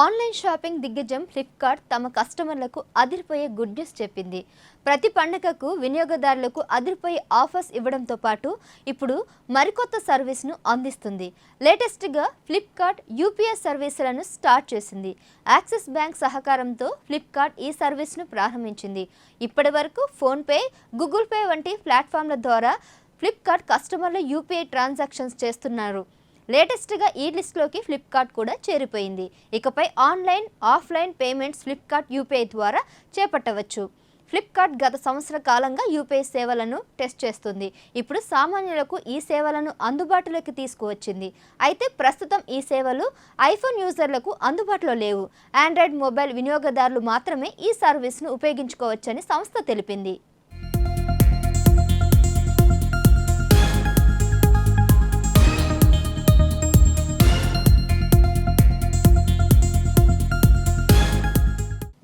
Online shopping దిగ్గజం Flipkart తమ కస్టమర్లకు అదిరిపోయే గుడ్ న్యూస్ చెప్పింది. ప్రతి పండగకు వినియోగదారులకు అదిరిపోయే ఆఫర్స్ ఇవ్వడంతో పాటు ఇప్పుడు మరికొత్త సర్వీస్ను అందిస్తుంది. లేటెస్ట్గా ఫ్లిప్కార్ట్ యూపీఎస్ సర్వీసులను స్టార్ట్ చేసింది. యాక్సిస్ బ్యాంక్ సహకారంతో ఫ్లిప్కార్ట్ ఈ సర్వీస్ను ప్రారంభించింది. ఇప్పటి వరకు ఫోన్పే గూగుల్ పే వంటి ప్లాట్ఫామ్ల ద్వారా ఫ్లిప్కార్ట్ కస్టమర్లు యూపీఐ ట్రాన్సాక్షన్స్ చేస్తున్నారు. లేటెస్ట్గా ఈ లిస్ట్లోకి ఫ్లిప్కార్ట్ కూడా చేరిపోయింది. ఇకపై online offline payments Flipkart UPI ద్వారా చేపట్టవచ్చు. ఫ్లిప్కార్ట్ గత సంవత్సర కాలంగా యూపీఐ సేవలను టెస్ట్ చేస్తుంది. ఇప్పుడు సామాన్యులకు ఈ సేవలను అందుబాటులోకి తీసుకువచ్చింది. అయితే ప్రస్తుతం ఈ సేవలు ఐఫోన్ యూజర్లకు అందుబాటులో లేవు. ఆండ్రాయిడ్ మొబైల్ వినియోగదారులు మాత్రమే ఈ సర్వీస్ను ఉపయోగించుకోవచ్చని సంస్థ తెలిపింది.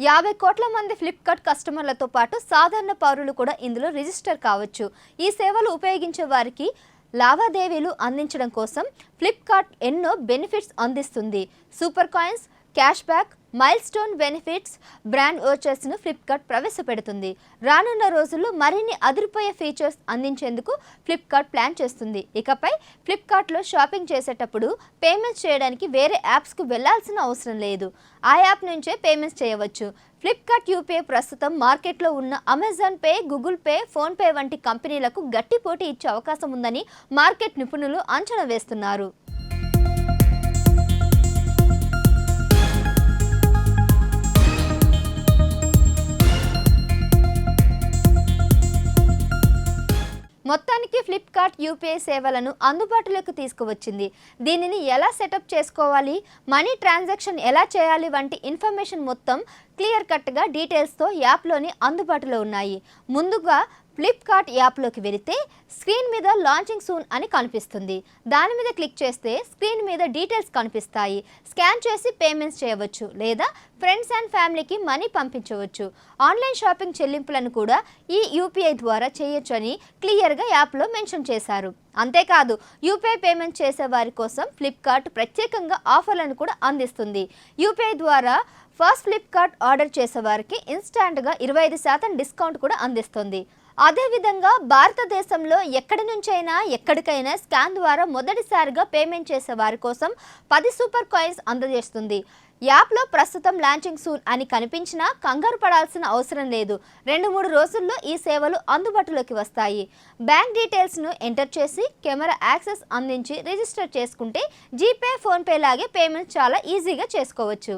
యాభై కోట్ల మంది ఫ్లిప్కార్ట్ కస్టమర్లతో పాటు సాధారణ పౌరులు కూడా ఇందులో రిజిస్టర్ కావచ్చు. ఈ సేవలు ఉపయోగించే వారికి లావాదేవీలు అందించడం కోసం ఫ్లిప్కార్ట్ ఎన్నో బెనిఫిట్స్ అందిస్తుంది. Super coins cashback milestone benefits brand ఓచర్స్ను Flipkart ప్రవేశపెడుతుంది. రానున్న రోజుల్లో మరిన్ని అదిరిపోయే ఫీచర్స్ అందించేందుకు ఫ్లిప్కార్ట్ ప్లాన్ చేస్తుంది. ఇకపై ఫ్లిప్కార్ట్లో షాపింగ్ చేసేటప్పుడు పేమెంట్స్ చేయడానికి వేరే యాప్స్కు వెళ్ళాల్సిన అవసరం లేదు. ఆ యాప్ నుంచే పేమెంట్స్ చేయవచ్చు. ఫ్లిప్కార్ట్ యూపీఐ ప్రస్తుతం మార్కెట్లో ఉన్న Amazon Pay Google Pay PhonePe వంటి కంపెనీలకు గట్టి పోటీ ఇచ్చే అవకాశం ఉందని మార్కెట్ నిపుణులు అంచనా వేస్తున్నారు. మొత్తానికి ఫ్లిప్కార్ట్ యూపీఐ సేవలను అందుబాటులోకి తీసుకువచ్చింది. దీనిని ఎలా సెటప్ చేసుకోవాలి? మనీ ట్రాన్సాక్షన్ ఎలా చేయాలి? వంటి ఇన్ఫర్మేషన్ మొత్తం క్లియర్ కట్గా డీటెయిల్స్తో యాప్లోని అందుబాటులో ఉన్నాయి. ముందుగా ఫ్లిప్కార్ట్ యాప్లోకి వెళితే స్క్రీన్ మీద లాంచింగ్ సూన్ అని కనిపిస్తుంది. దాని మీద క్లిక్ చేస్తే స్క్రీన్ మీద డీటెయిల్స్ కనిపిస్తాయి. స్కాన్ చేసి పేమెంట్స్ చేయవచ్చు లేదా ఫ్రెండ్స్ అండ్ ఫ్యామిలీకి మనీ పంపించవచ్చు. ఆన్లైన్ షాపింగ్ చెల్లింపులను కూడా ఈ యూపీఐ ద్వారా చేయొచ్చని క్లియర్గా యాప్లో మెన్షన్ చేశారు. అంతేకాదు యూపీఐ పేమెంట్ చేసే వారి కోసం ఫ్లిప్కార్ట్ ప్రత్యేకంగా ఆఫర్లను కూడా అందిస్తుంది. యూపీఐ ద్వారా ఫస్ట్ ఫ్లిప్కార్ట్ ఆర్డర్ చేసే వారికి ఇన్స్టాంట్గా ఇరవై ఐదు శాతం డిస్కౌంట్ కూడా అందిస్తుంది. అదేవిధంగా భారతదేశంలో ఎక్కడి నుంచైనా ఎక్కడికైనా స్కాన్ ద్వారా మొదటిసారిగా పేమెంట్ చేసే వారి కోసం పది సూపర్ కాయిన్స్ అందజేస్తుంది. యాప్లో ప్రస్తుతం లాంచింగ్ సూన్ అని కనిపించినా కంగారు పడాల్సిన అవసరం లేదు. రెండు మూడు రోజుల్లో ఈ సేవలు అందుబాటులోకి వస్తాయి. బ్యాంక్ డీటెయిల్స్ను ఎంటర్ చేసి కెమెరా యాక్సెస్ అందించి రిజిస్టర్ చేసుకుంటే జీపే ఫోన్పే లాగే పేమెంట్ చాలా ఈజీగా చేసుకోవచ్చు.